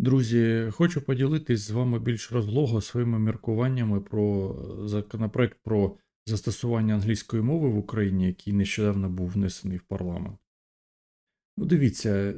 Друзі, хочу поділитись з вами більш розлого своїми міркуваннями про е, законопроект про застосування англійської мови в Україні, який нещодавно був внесений в парламент. Ну, дивіться,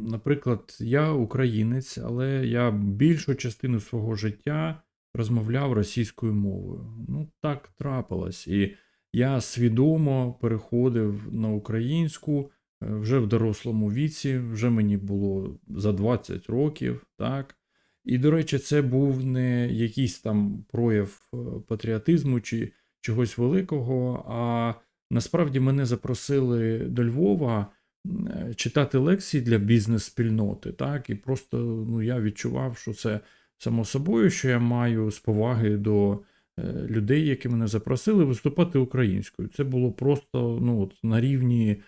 наприклад, я українець, але я більшу частину свого життя розмовляв російською мовою. Ну, так трапилось. І я свідомо переходив на українську вже в дорослому віці, вже мені було за 20 років, так. І, до речі, це був не якийсь там прояв е, патріотизму чи чогось великого, а насправді мене запросили до Львова е, читати лекції для бізнес-спільноти, так, і просто ну, я відчував, що це само собою, що я маю з поваги до е, людей, які мене запросили, виступати українською. Це було просто ну, от, на рівні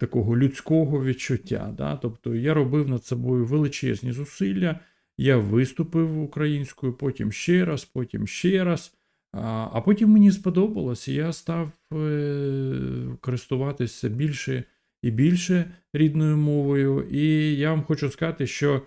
такого людського відчуття. Да? Тобто я робив над собою величезні зусилля, я виступив українською, потім ще раз, потім ще раз. А потім мені сподобалось, я став е, користуватися більше і більше рідною мовою. І я вам хочу сказати, що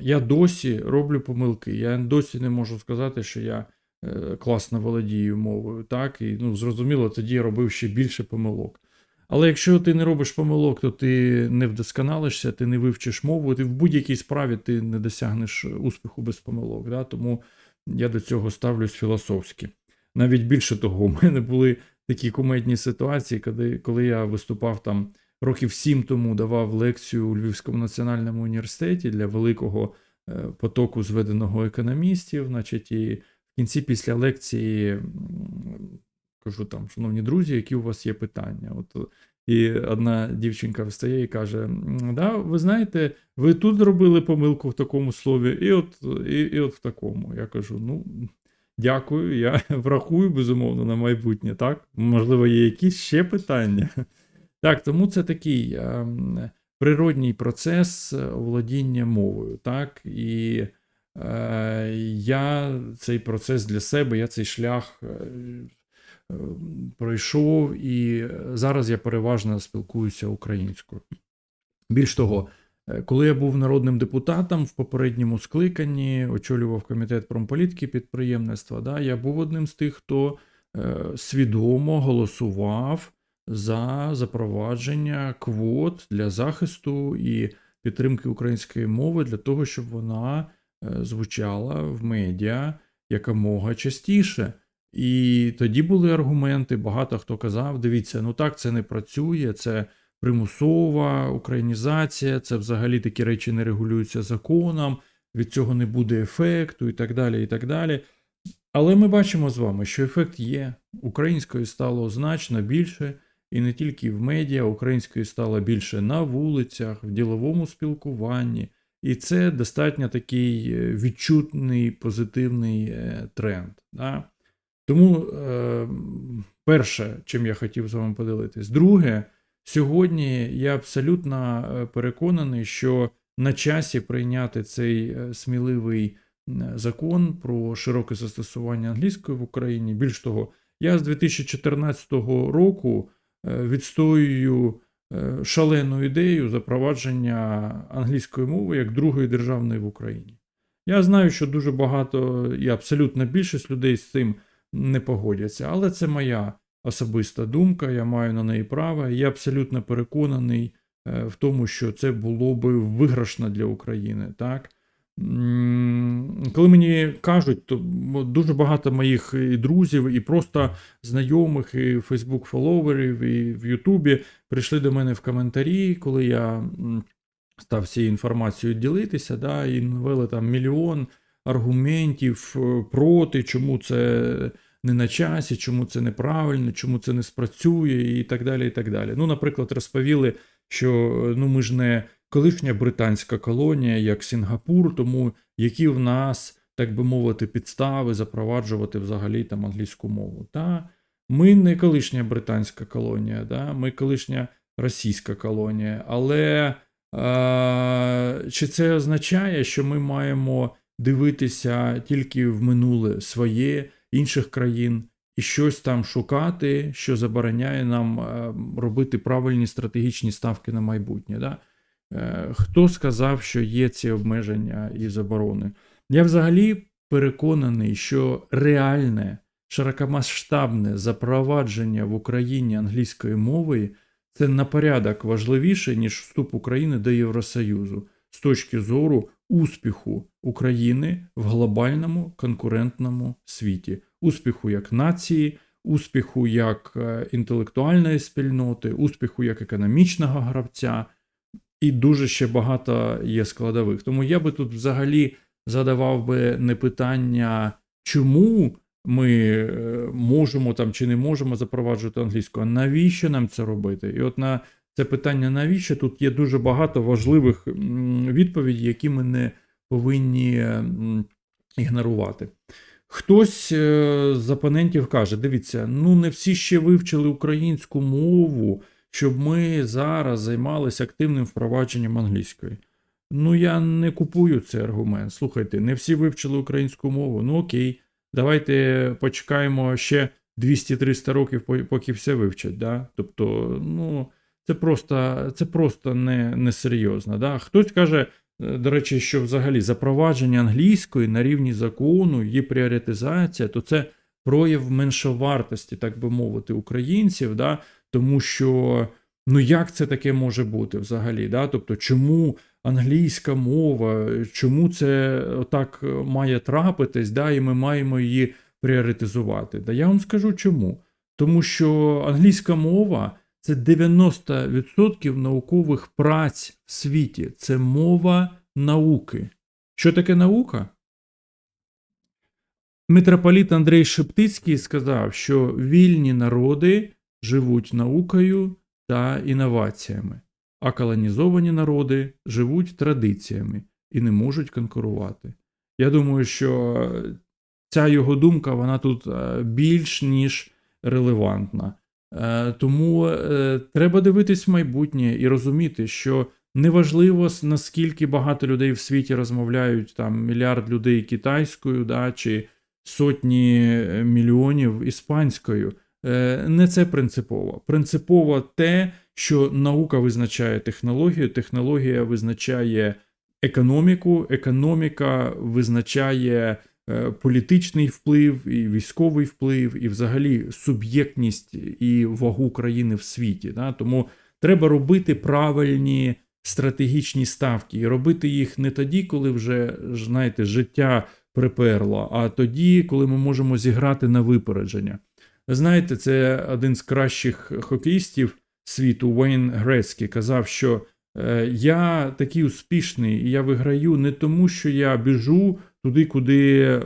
я досі роблю помилки. Я досі не можу сказати, що я е, класно володію мовою. Так, і ну, зрозуміло, тоді я робив ще більше помилок. Але якщо ти не робиш помилок, то ти не вдосконалишся, ти не вивчиш мову, ти в будь-якій справі ти не досягнеш успіху без помилок. Да? Тому я до цього ставлюсь філософськи. Навіть більше того, у мене були такі кумедні ситуації, коли, коли я виступав там років сім тому, давав лекцію у Львівському національному університеті для великого е, потоку зведеного економістів. Значить, і в кінці після лекції кажу там, шановні друзі, які у вас є питання? От і одна дівчинка встає і каже: Да, ви знаєте, ви тут зробили помилку в такому слові, і от, і, і от в такому. Я кажу: ну, дякую, я врахую, безумовно, на майбутнє, так? Можливо, є якісь ще питання. Так, тому це такий ем, природній процес володіння мовою, так? І е, я цей процес для себе, я цей шлях. Е, е, Пройшов, і зараз я переважно спілкуюся українською. Більш того, е, коли я був народним депутатом в попередньому скликанні, очолював комітет промполітики підприємництва, да, я був одним з тих, хто е, свідомо голосував за запровадження квот для захисту і підтримки української мови для того, щоб вона е, звучала в медіа якомога частіше. І тоді були аргументи. Багато хто казав: дивіться, ну так це не працює, це примусова українізація, це взагалі такі речі не регулюються законом, від цього не буде ефекту і так далі. і так далі. Але ми бачимо з вами, що ефект є. Української стало значно більше, і не тільки в медіа, української стало більше на вулицях, в діловому спілкуванні. І це достатньо такий е, відчутний позитивний е, тренд. Да? Тому е, перше, чим я хотів з вами поділитись. Друге, сьогодні я абсолютно е, переконаний, що на часі прийняти цей е, сміливий закон про широке застосування англійської в Україні. Більш того, я з 2014 року е, відстоюю шалену ідею запровадження англійської мови як другої державної в Україні. Я знаю, що дуже багато і абсолютна більшість людей з цим не погодяться. Але це моя особиста думка, я маю на неї право. Я абсолютно переконаний е, в тому, що це було би виграшно для України. Так? Коли мені кажуть, то дуже багато моїх і друзів, і просто знайомих, і Фейсбук-фоловерів, і в Ютубі прийшли до мене в коментарі, коли я став цією інформацією ділитися, да, і навели там мільйон аргументів е, проти, чому це не на часі, чому це неправильно, чому це не спрацює, і так далі. і так далі. Ну, наприклад, розповіли, що ну, ми ж не колишня британська колонія, як Сінгапур, тому які в нас, так би мовити, підстави запроваджувати взагалі там англійську мову. Та ми не колишня британська колонія, да? ми колишня російська колонія. Але е, чи це означає, що ми маємо дивитися тільки в минуле своє інших країн і щось там шукати, що забороняє нам е, робити правильні стратегічні ставки на майбутнє. Да? Е, Хто сказав, що є ці обмеження і заборони? Я взагалі переконаний, що реальне широкомасштабне запровадження в Україні англійської мови це на порядок важливіше, ніж вступ України до Євросоюзу з точки зору успіху України в глобальному конкурентному світі, успіху як нації, успіху як е, інтелектуальної спільноти, успіху як економічного гравця, і дуже ще багато є складових. Тому я би тут взагалі задавав би не питання, чому ми е, можемо там чи не можемо запроваджувати англійську, а навіщо нам це робити? І от на це питання, навіщо тут є дуже багато важливих відповідей, які ми не повинні ігнорувати. Хтось е, з опонентів каже: дивіться, ну не всі ще вивчили українську мову, щоб ми зараз займалися активним впровадженням англійської. Ну, я не купую цей аргумент. Слухайте, не всі вивчили українську мову. Ну окей, давайте почекаємо ще 200-300 років, поки все вивчать. Да? Тобто, ну, це просто, це просто не, не серйозно. Да? Хтось каже, е, до речі, що взагалі запровадження англійської на рівні закону, її пріоритизація, то це прояв меншовартості, так би мовити, українців, да? тому що ну як це таке може бути взагалі? Да? Тобто, чому англійська мова, чому це так має трапитись, да? і ми маємо її пріоритизувати? Да я вам скажу чому. Тому що англійська мова це 90% наукових праць в світі. Це мова науки. Що таке наука? Митрополіт Андрей Шептицький сказав, що вільні народи живуть наукою та інноваціями, а колонізовані народи живуть традиціями і не можуть конкурувати. Я думаю, що ця його думка вона тут е, більш ніж релевантна. Е, Тому е, треба дивитись в майбутнє і розуміти, що неважливо наскільки багато людей в світі розмовляють, там мільярд людей китайською, да, чи сотні е, мільйонів іспанською. Не це принципово. Принципово те, що наука визначає технологію, технологія визначає економіку, економіка визначає політичний вплив, і військовий вплив, і взагалі суб'єктність і вагу країни в світі. Да? Тому треба робити правильні стратегічні ставки і робити їх не тоді, коли вже знаєте, життя приперло, а тоді, коли ми можемо зіграти на випередження. Знаєте, це один з кращих хокеїстів світу Уейн Грецький казав, що е, я такий успішний, і я виграю не тому, що я біжу туди, куди,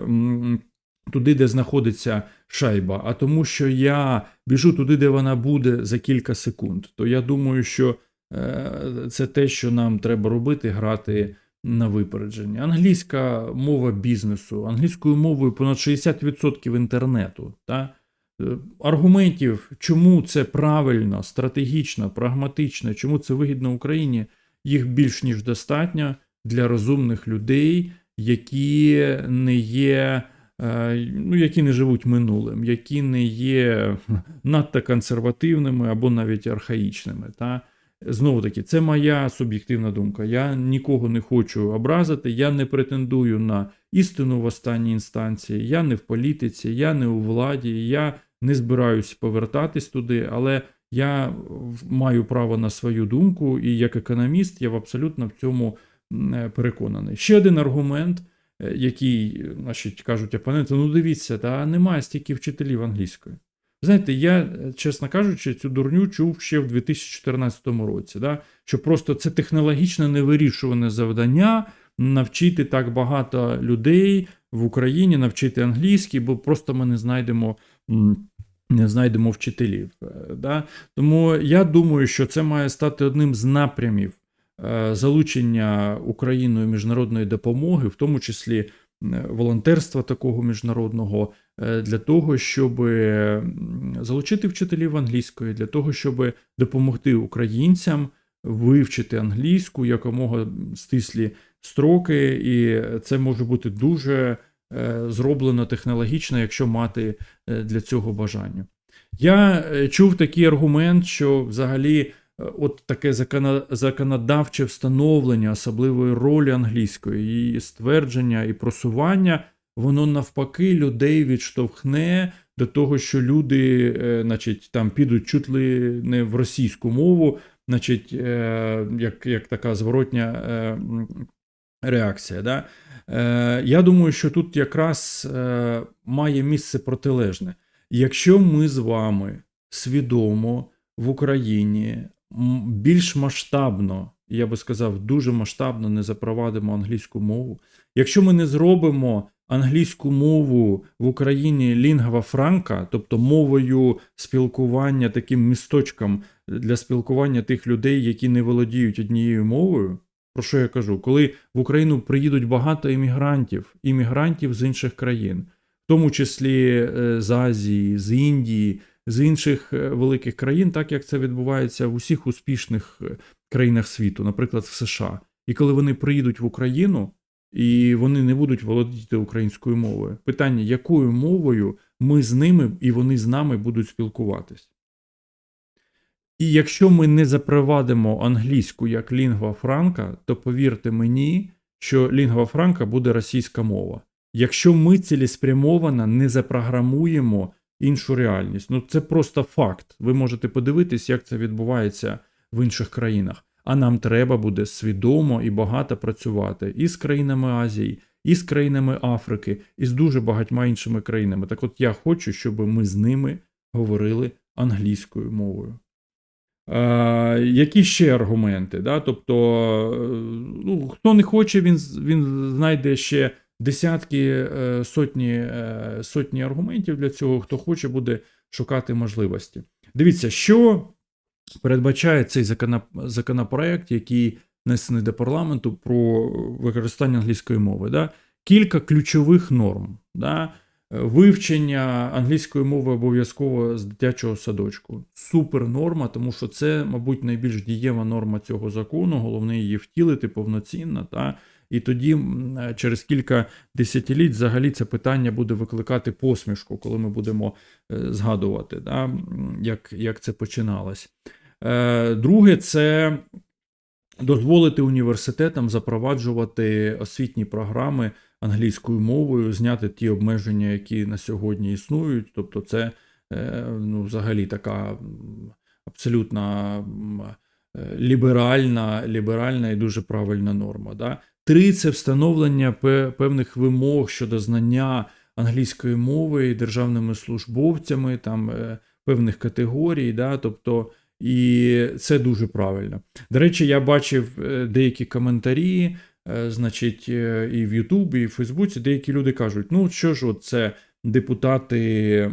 туди, де знаходиться шайба, а тому, що я біжу туди, де вона буде за кілька секунд. То я думаю, що е, це те, що нам треба робити, грати на випередження. Англійська мова бізнесу, англійською мовою понад 60% інтернету. Та? Е, Аргументів, чому це правильно, стратегічно, прагматично, чому це вигідно Україні, їх більш ніж достатньо для розумних людей, які не є, е, ну, які не живуть минулим, які не є надто консервативними або навіть архаїчними. Та? Знову таки, це моя суб'єктивна думка. Я нікого не хочу образити, я не претендую на істину в останній інстанції, я не в політиці, я не у владі, я не збираюсь повертатись туди, але я маю право на свою думку, і як економіст я абсолютно в цьому е, переконаний. Ще один аргумент, е, який, значить, кажуть опоненти, ну дивіться, та немає стільки вчителів англійської. Знаєте, я, е, чесно кажучи, цю дурню чув ще в 2014 році, да? що просто це технологічно невирішуване завдання навчити так багато людей в Україні, навчити англійський, бо просто ми не знайдемо. Не знайдемо вчителів. Е, Да? Тому я думаю, що це має стати одним з напрямів е, залучення Україною міжнародної допомоги, в тому числі е, волонтерства такого міжнародного, для того, щоб залучити вчителів англійської, для того, щоб допомогти українцям вивчити англійську якомога стислі строки, і це може бути дуже зроблено технологічно, якщо мати е, для цього бажання. Я е, чув такий аргумент, що взагалі от таке законодавче встановлення особливої ролі англійської, її ствердження і просування, воно навпаки людей відштовхне до того, що люди, е, значить, там підуть чуть ли не в російську мову, значить, е, як, як така зворотня е, реакція. Да? Е, я думаю, що тут якраз е, має місце протилежне. Якщо ми з вами свідомо в Україні більш масштабно, я би сказав, дуже масштабно не запровадимо англійську мову, якщо ми не зробимо англійську мову в Україні лінгва франка, тобто мовою спілкування, таким місточком для спілкування тих людей, які не володіють однією мовою. Про що я кажу? Коли в Україну приїдуть багато іммігрантів, іммігрантів з інших країн, в тому числі е, з Азії, з Індії, з інших е, великих країн, так як це відбувається в усіх успішних е, країнах світу, наприклад, в США. І коли вони приїдуть в Україну і вони не будуть володіти українською мовою, питання, якою мовою ми з ними і вони з нами будуть спілкуватись. І якщо ми не запровадимо англійську як лінгва франка, то повірте мені, що лінгва франка буде російська мова. Якщо ми цілеспрямовано не запрограмуємо іншу реальність, ну це просто факт. Ви можете подивитись, як це відбувається в інших країнах. А нам треба буде свідомо і багато працювати і з країнами Азії, і з країнами Африки, і з дуже багатьма іншими країнами. Так от я хочу, щоб ми з ними говорили англійською мовою. Е, які ще аргументи? Да? Тобто, е, ну, хто не хоче, він, він знайде ще десятки, е, сотні, сотні аргументів для цього. Хто хоче, буде шукати можливості. Дивіться, що передбачає цей законопроект, який внесений до парламенту про використання англійської мови. Да? Кілька ключових норм. Да? Вивчення англійської мови обов'язково з дитячого садочку. Супер норма, тому що це, мабуть, найбільш дієва норма цього закону. Головне її втілити повноцінно. Та? І тоді через кілька десятиліть взагалі це питання буде викликати посмішку, коли ми будемо е, згадувати, м, як, як це починалось. Е, Друге, це дозволити університетам запроваджувати освітні програми англійською мовою, зняти ті обмеження, які на сьогодні існують. Тобто, це е, ну, взагалі така абсолютно е, ліберальна, ліберальна і дуже правильна норма. Да? Три це встановлення певних вимог щодо знання англійської мови державними службовцями, там е, певних категорій. Да? Тобто, і це дуже правильно. До речі, я бачив деякі коментарі, значить, е, і в Ютубі, і в Фейсбуці деякі люди кажуть: ну що ж, от це депутати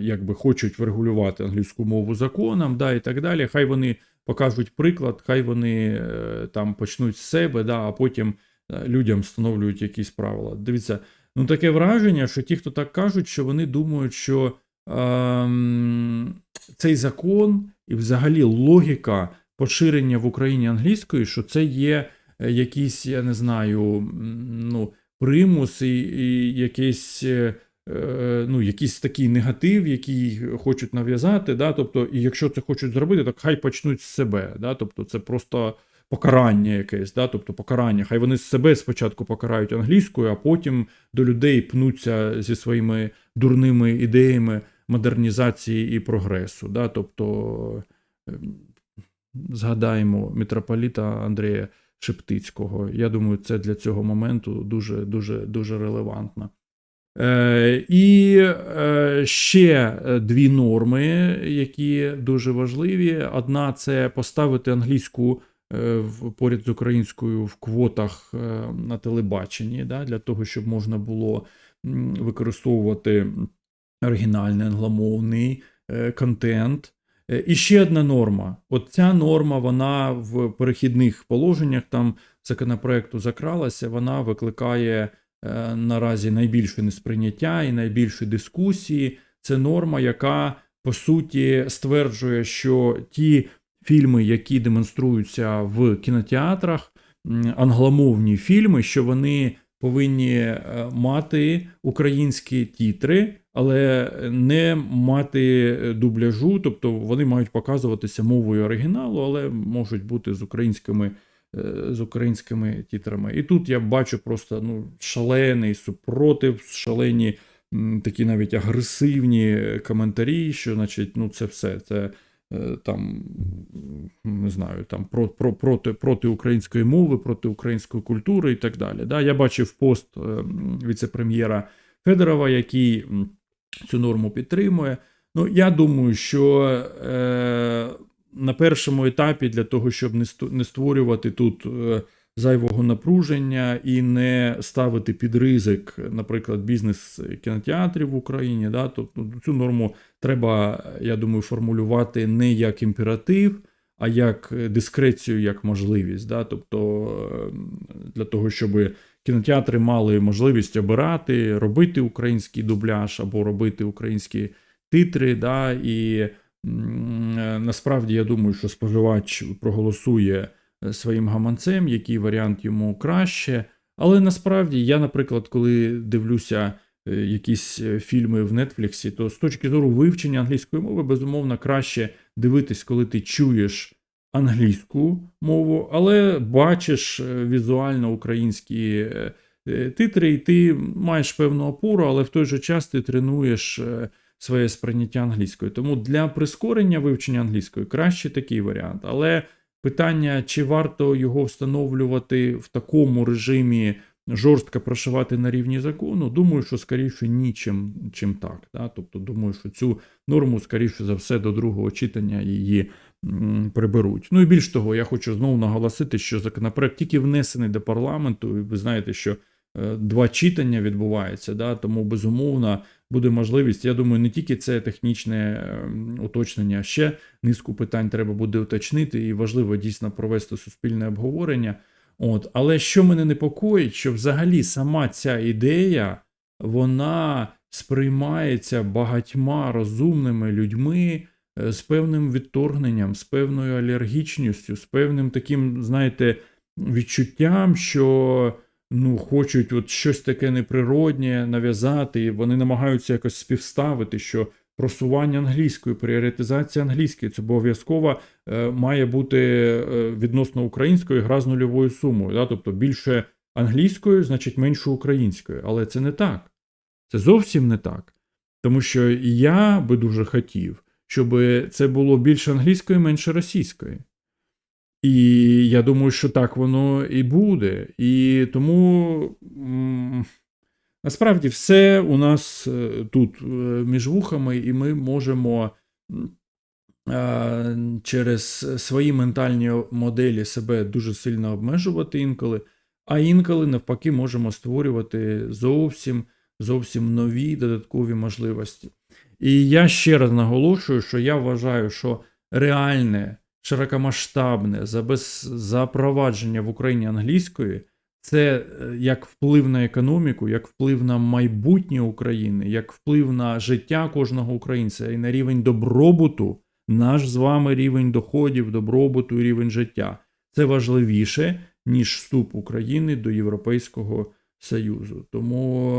якби хочуть врегулювати англійську мову законом, да, і так далі. Хай вони покажуть приклад, хай вони е, там почнуть з себе, да, а потім е, людям встановлюють якісь правила. Дивіться, ну таке враження, що ті, хто так кажуть, що вони думають, що ем, цей закон і взагалі логіка поширення в Україні англійської, що це є е, якийсь, я не знаю, ну, примус і, і якийсь. е, е, Ну, якийсь такий негатив, який хочуть нав'язати, да? тобто, і якщо це хочуть зробити, так хай почнуть з себе. Да? Тобто, це просто покарання якесь, да? тобто покарання. Хай вони з себе спочатку покарають англійською, а потім до людей пнуться зі своїми дурними ідеями модернізації і прогресу. Да? Тобто, ем, згадаємо митрополіта Андрія Шептицького. Я думаю, це для цього моменту дуже, дуже, дуже релевантно. Е, і е, ще е, дві норми, які дуже важливі. Одна це поставити англійську е, поряд з українською в квотах е, на телебаченні, да, для того, щоб можна було використовувати оригінальний англомовний контент. Е, І ще одна норма. От ця норма, вона в перехідних положеннях там законопроекту закралася, вона викликає е, наразі найбільше несприйняття і найбільше дискусії. Це норма, яка по суті стверджує, що ті фільми, які демонструються в кінотеатрах, англомовні фільми, що вони повинні е, мати українські тітри, але не мати дубляжу, тобто вони мають показуватися мовою оригіналу, але можуть бути з українськими, е, з українськими титрами. І тут я бачу просто ну, шалений супротив, шалені такі навіть агресивні коментарі, що, значить, ну, це все. Це е, там, не знаю, там про, про, проти, проти української мови, проти української культури і так далі. Да? Я бачив пост е, м, віце-прем'єра Федорова, який цю норму підтримує. Ну, я думаю, що е, на першому етапі для того, щоб не створювати тут е, зайвого напруження і не ставити під ризик, наприклад, бізнес кінотеатрів в Україні, да, тобто цю норму треба, я думаю, формулювати не як імператив, а як дискрецію, як можливість. Да, тобто е, для того, щоб кінотеатри мали можливість обирати, робити український дубляж або робити українські титри. Да, і е, насправді я думаю, що споживач проголосує е, своїм гаманцем, який варіант йому краще. Але насправді я, наприклад, коли дивлюся е, якісь фільми в Нетфліксі, то з точки зору вивчення англійської мови, безумовно, краще дивитись, коли ти чуєш англійську мову, але бачиш е, візуально українські е, е, титри, і ти маєш певну опору, але в той же час ти тренуєш своє сприйняття англійської. Тому для прискорення вивчення англійської краще такий варіант. Але питання, чи варто його встановлювати в такому режимі. Жорстко прошивати на рівні закону, думаю, що скоріше ні, чим, чим так. Да? Тобто, думаю, що цю норму, скоріше за все, до другого читання її приберуть. Ну і більш того, я хочу знову наголосити, що законопроект тільки внесений до парламенту, і ви знаєте, що е, два читання відбувається, да? тому безумовно буде можливість. Я думаю, не тільки це технічне е, уточнення, а ще низку питань треба буде уточнити, і важливо дійсно провести суспільне обговорення. От, але що мене непокоїть, що взагалі сама ця ідея вона сприймається багатьма розумними людьми з певним відторгненням, з певною алергічністю, з певним таким, знаєте, відчуттям, що ну, хочуть от щось таке неприроднє нав'язати, і вони намагаються якось співставити, що просування англійської, пріоритизація англійської це обов'язково е, має бути е, відносно української гра з нульовою сумою. Да? Тобто більше англійською, значить менше українською. Але це не так. Це зовсім не так. Тому що я би дуже хотів, щоб це було більше англійської, менше російської. І я думаю, що так воно і буде. І тому насправді все у нас е, тут е, між вухами, і ми можемо через свої ментальні моделі себе дуже сильно обмежувати інколи, а інколи навпаки можемо створювати зовсім, зовсім нові додаткові можливості. І я ще раз наголошую, що я вважаю, що реальне, широкомасштабне запровадження в Україні англійської це е, як вплив на економіку, як вплив на майбутнє України, як вплив на життя кожного українця і на рівень добробуту, наш з вами рівень доходів, добробуту рівень життя. Це важливіше, ніж вступ України до Європейського Союзу. Тому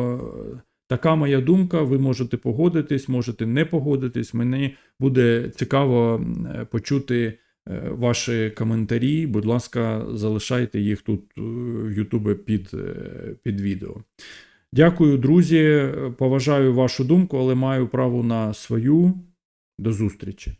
е, така моя думка. Ви можете погодитись, можете не погодитись. Мені буде цікаво е, почути е, ваші коментарі. Будь ласка, залишайте їх тут е, в Ютубі під, під відео. Дякую, друзі. Поважаю вашу думку, але маю право на свою. До зустрічі.